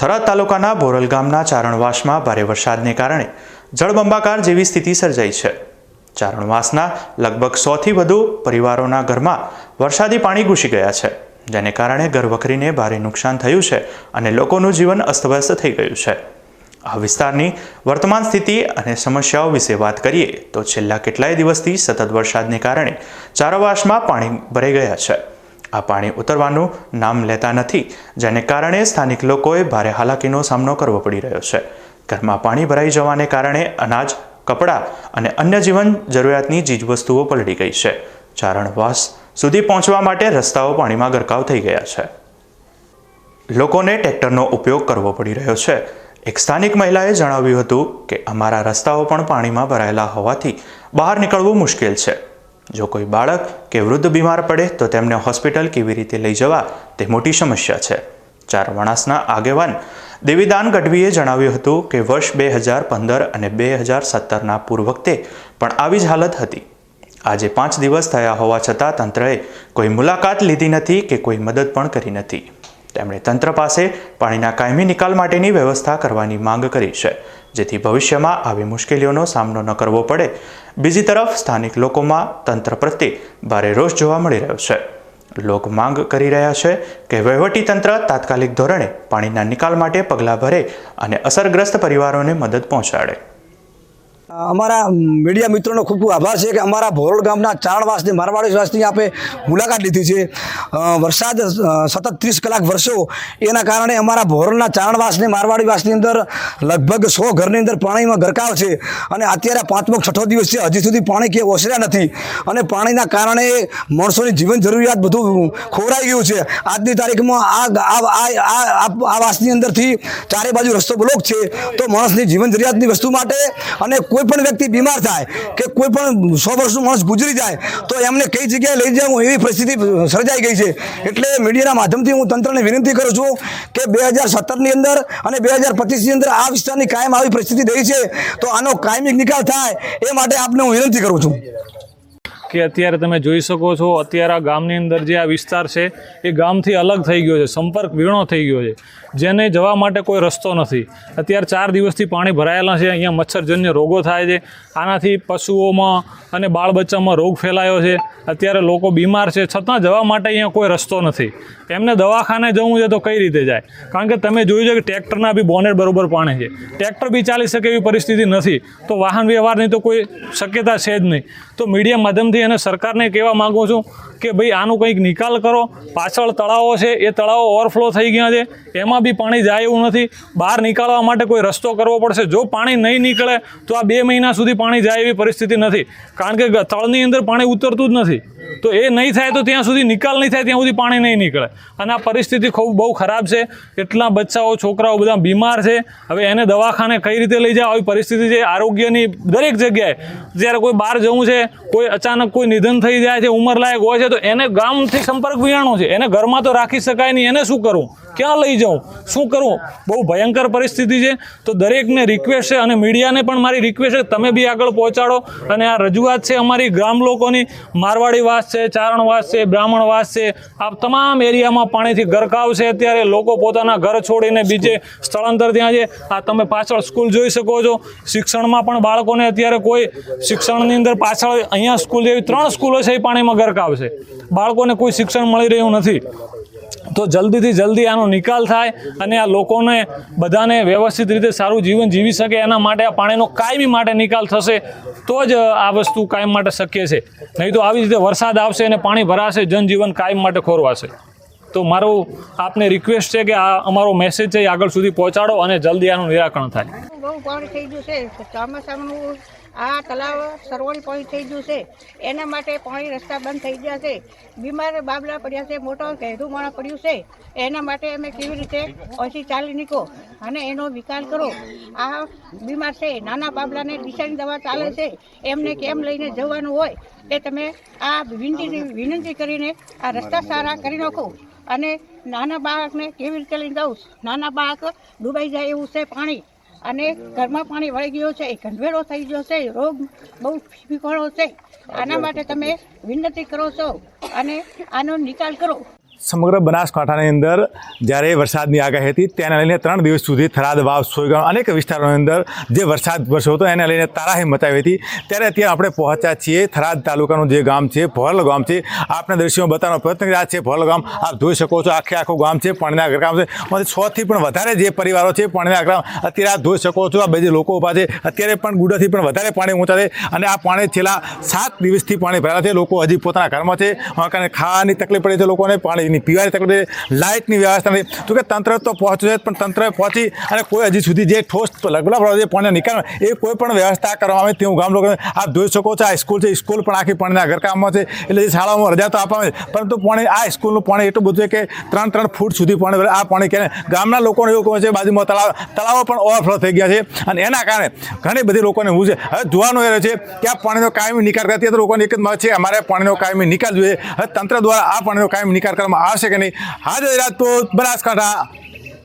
થરાદ તાલુકાના બોરલ ગામના ચારણવાસમાં ભારે વરસાદને કારણે જળબંબાકાર જેવી સ્થિતિ સર્જાઈ છે. ચારણવાસના લગભગ સોથી વધુ પરિવારોના ઘરમાં વરસાદી પાણી ઘૂસી ગયા છે, જેને કારણે ઘર વખરીને ભારે નુકસાન થયું છે અને લોકોનું જીવન અસ્તવ્યસ્ત થઈ ગયું છે. આ વિસ્તારની વર્તમાન સ્થિતિ અને સમસ્યાઓ વિશે વાત કરીએ તો છેલ્લા કેટલાય દિવસથી સતત વરસાદને કારણે ચારણવાસમાં પાણી ભરાઈ ગયા છે. આ પાણી ઉતરવાનું નામ લેતા નથી, જેને કારણે સ્થાનિક લોકોએ ભારે હાલાકીનો સામનો કરવો પડી રહ્યો છે. ઘરમાં પાણી ભરાઈ જવાને કારણે અનાજ, કપડાં અને અન્ય જીવન જરૂરિયાતની ચીજવસ્તુઓ પલટી ગઈ છે. ચારણવાસ સુધી પહોંચવા માટે રસ્તાઓ પાણીમાં ગરકાવ થઈ ગયા છે. લોકોને ટ્રેક્ટરનો ઉપયોગ કરવો પડી રહ્યો છે. એક સ્થાનિક મહિલાએ જણાવ્યું હતું કે, અમારા રસ્તાઓ પણ પાણીમાં ભરાયેલા હોવાથી બહાર નીકળવું મુશ્કેલ છે. જો કોઈ બાળક કે વૃદ્ધ બીમાર પડે તો તેમને હોસ્પિટલ કેવી રીતે લઈ જવા તે મોટી સમસ્યા છે. ચાર વણાસના આગેવાન દેવીદાન ગઢવીએ જણાવ્યું હતું કે વર્ષ બે હજાર પંદર અને બે હજાર સત્તરના પૂર્વ વખતે પણ આવી જ હાલત હતી. આજે પાંચ દિવસ થયા હોવા છતાં તંત્રએ કોઈ મુલાકાત લીધી નથી કે કોઈ મદદ પણ કરી નથી. તેમણે તંત્ર પાસે પાણીના કાયમી નિકાલ માટેની વ્યવસ્થા કરવાની માંગ કરી છે. જેથી ભવિષ્યમાં આવી મુશ્કેલીઓનો સામનો ન કરવો પડે. બીજી તરફ, સ્થાનિક લોકોમાં તંત્ર પ્રત્યે ભારે રોષ જોવા મળી રહ્યો છે. લોક માંગ કરી રહ્યા છે કે વહીવટી તંત્ર તાત્કાલિક ધોરણે પાણીના નિકાલ માટે પગલાં ભરે અને અસરગ્રસ્ત પરિવારોને મદદ પહોંચાડે. અમારા મીડિયા મિત્રોનો ખૂબ ખૂબ આભાર છે કે અમારા ભોરડ ગામના ચારણવાસની મારવાડી વાસની આપણે મુલાકાત લીધી છે. વરસાદ સતત ત્રીસ કલાક વરસ્યો એના કારણે અમારા ભોરડના ચારણવાસની મારવાડી વાસની અંદર લગભગ સો ઘરની અંદર પાણીમાં ગરકાવ છે અને અત્યારે પાંચમો છઠ્ઠો દિવસ છે. હજી સુધી પાણી કે ઓસર્યા નથી અને પાણીના કારણે માણસોની જીવન જરૂરિયાત બધું ખોરાઈ ગયું છે. આજની તારીખમાં આ- આ વાસની અંદરથી ચારે બાજુ રસ્તો બ્લોક છે. તો માણસની જીવન જરૂરિયાતની વસ્તુ માટે અને કોઈ પણ વ્યક્તિ બીમાર થાય કે કોઈ પણ સો વર્ષનું માણસ ગુજરી જાય, તો એમને કઈ જગ્યાએ લઈ જાઉં એવી પરિસ્થિતિ સર્જાઈ ગઈ છે. એટલે મીડિયાના માધ્યમથી હું તંત્રને વિનંતી કરું છું કે બે હજાર સત્તરની અંદર અને બે હજાર પચીસની અંદર આ વિસ્તારની કાયમ આવી પરિસ્થિતિ રહી છે, તો આનો કાયમી નિકાલ થાય એ માટે આપને હું વિનંતી કરું છું. કે અત્યારે તમે જોઈ શકો છો, અત્યારે આ ગામની અંદર જે આ વિસ્તાર છે, એ ગામથી અલગ થઈ ગયો છે, સંપર્ક વીણો થઈ ગયો છે, જેને જવા માટે કોઈ રસ્તો નથી. અત્યારે ચાર દિવસથી પાણી ભરાયેલા છે, અહીંયા મચ્છરજન્ય રોગો થાય છે, આનાથી પશુઓમાં અને બાળ બચ્ચામાં રોગ ફેલાયો છે, અત્યારે લોકો બીમાર છે, છતાં જવા માટે અહીંયા કોઈ રસ્તો નથી. એમને દવાખાને જવું છે તો કઈ રીતે જાય? કારણ કે તમે જોયું છે કે ટ્રેક્ટરના બી બોનેટ બરોબર પાણી છે. ટ્રેક્ટર બી ચાલી શકે એવી પરિસ્થિતિ નથી, તો વાહન વ્યવહારની તો કોઈ શક્યતા છે જ નહીં. તો મીડિયા માધ્યમથી અને સરકારને કહેવા માગું છું કે ભાઈ આનું કંઈક નિકાલ કરો. પાછળ તળાવો છે, એ તળાવો ઓવરફ્લો થઈ ગયા છે. એમાં બી પાણી જાય એવું નથી. બહાર નીકાળવા માટે કોઈ રસ્તો કરવો પડશે. જો પાણી નહીં નીકળે, તો આ બે મહિના સુધી પાણી જાય એવી પરિસ્થિતિ નથી. કારણ કે તળની અંદર પાણી ઉતરતું જ નથી. તો એ નહીં થાય તો ત્યાં સુધી નિકાલ નહીં થાય, ત્યાં સુધી પાણી નહીં નીકળે. અને આ પરિસ્થિતિ ખૂબ બહુ ખરાબ છે. એટલા બચ્ચાઓ, છોકરાઓ બધા બીમાર છે. હવે એને દવાખાને કઈ રીતે લઈ જાય આવી પરિસ્થિતિ છે. આરોગ્યની દરેક જગ્યાએ. જ્યારે કોઈ બહાર જવું છે, કોઈ અચાનક કોઈ નિધન થઈ જાય છે, ઉંમરલાયક હોય છે તો એને ગામથી સંપર્ક વિહાણો છે. એને ઘરમાં તો રાખી શકાય નહીં. એને શું કરવું? ક્યાં લઈ જાઉં? શું કરવું બહુ ભયંકર પરિસ્થિતિ છે. તો દરેકને રિક્વેસ્ટ છે અને મીડિયાને પણ મારી રિક્વેસ્ટ છે તમે બી આગળ પહોંચાડો. અને આ રજૂઆત છે અમારી ગ્રામ લોકોની. મારવાડી વાસ છે, ચારણ વાસ છે, બ્રાહ્મણ વાસ છે. આ તમામ એરિયામાં પાણીથી ગરકાવ છે. અત્યારે લોકો પોતાના ઘર છોડીને બીજે સ્થળાંતર ત્યાં છે. આ તમે પાછળ સ્કૂલ જોઈ શકો છો. શિક્ષણમાં પણ બાળકોને અત્યારે કોઈ શિક્ષણની અંદર પાછળ અહીંયા સ્કૂલ જેવી ત્રણ સ્કૂલો છે એ પાણીમાં ગરકાવ છે. બાળકોને કોઈ શિક્ષણ મળી રહ્યું નથી. તો જલ્દીથી જલ્દી આનો નિકાલ થાય અને આ લોકોને બધાને વ્યવસ્થિત રીતે સારું જીવન જીવી શકે એના માટે આ પાણીનો કાયમી માટે નિકાલ થશે, તો જ આ વસ્તુ કાયમ માટે શક્ય છે. નહીં તો આવી રીતે વરસાદ આવશે અને પાણી ભરાશે, જનજીવન કાયમ માટે ખોરવાશે. તો મારું આપને રિક્વેસ્ટ છે કે આ અમારો મેસેજ છે એ આગળ સુધી પહોંચાડો અને જલ્દી આનું નિરાકરણ થાય. બહુ પાણી થઈ ગયું છે? ચોમાસાનું આ તલાવ સરવળી પાણી થઈ ગયું છે. એના માટે પાણી રસ્તા બંધ થઈ ગયા છે. બીમાર બાબલા પડ્યા છે. મોટો ઘેરું મોણા પડ્યું છે. એના માટે અમે કેવી રીતે ઓછી ચાલી નીકળો અને એનો વિકાસ કરો. આ બીમાર છે. નાના બાબલાને ડિસાઇન દવા ચાલે છે. એમને કેમ લઈને જવાનું હોય એ તમે આ વિનંતી વિનંતી કરીને આ રસ્તા સારા કરી નાખો. અને નાના બાળકને કેવી રીતે લઈને જાઉં? નાના બાળક ડૂબાઈ જાય એવું છે પાણી. અને ઘરમાં પાણી વળી ગયું છે ગંઢવેળો થઈ ગયો છે રોગ બહુ ફીફીકોળો છે. આના માટે તમે વિનંતી કરો છો અને આનો નિકાલ કરો. સમગ્ર બનાસકાંઠાની અંદર જ્યારે વરસાદની આગાહી હતી, તેને લઈને ત્રણ દિવસ સુધી થરાદ, વાવ સોયગામ અનેક વિસ્તારોની અંદર જે વરસાદ વરસ્યો હતો, એને લઈને તારાહી મચાવી હતી. ત્યારે અત્યારે આપણે પહોંચ્યા છીએ થરાદ તાલુકાનું જે ગામ છે, ભોરલ ગામ છે. આપના દ્રશ્યોમાં બતાવવાનો પ્રયત્ન કર્યા છે ભોરલ ગામ. આપ જોઈ શકો છો આખે આખું ગામ છે, પાણીના ગામ છે. છથી પણ વધારે જે પરિવારો છે, પાણીના ગામ અત્યારે આપ જોઈ શકો છો આ બધી લોકો ઊભા છે. અત્યારે પણ ગુડાથી પણ વધારે પાણી ઊંચા છે અને આ પાણી છેલ્લા સાત દિવસથી પાણી ભરાયા છે. લોકો હજી પોતાના ઘરમાં છે. કારણે ખાવાની તકલીફ પડે છે લોકોને. પાણીની પીવાની તકલીફ છે લાઇટની વ્યવસ્થા નથી. તો કે તંત્ર તો પહોંચ્યું છે પણ તંત્રએ પહોંચી અને કોઈ હજી સુધી જે ઠોસ લગલા જે પાણીના નિકાલ એ કોઈ પણ વ્યવસ્થા કરવામાં આવે તેવું ગામ લોકો આપ જોઈ શકો છો, આ સ્કૂલ છે સ્કૂલ પણ આખી પાણીના ઘરકામમાં છે, એટલે જે શાળાઓમાં રજા તો આપવામાં આવે પરંતુ પાણી આ સ્કૂલનું પાણી એટલું બધું છે કે ત્રણ ત્રણ ફૂટ સુધી પાણી આ પાણી કે ગામના લોકોને એવું કહે છે, બાજુમાં તળાવ, તળાવો પણ ઓવરફ્લો થઈ ગયા છે, અને એના કારણે ઘણી બધી લોકોને હું છે, હવે જોવાનું એ છે કે આ પાણીનો કાયમી નિકાલ કરતી તો લોકોને એક જ મત છે, અમારે પાણીનો કાયમી નિકાલ જોઈએ. હવે તંત્ર દ્વારા આ પાણીનો કાયમી નિકાલ કરવામાં આવશે કે નહીં હાજર રાજપૂત બનાસકાંઠા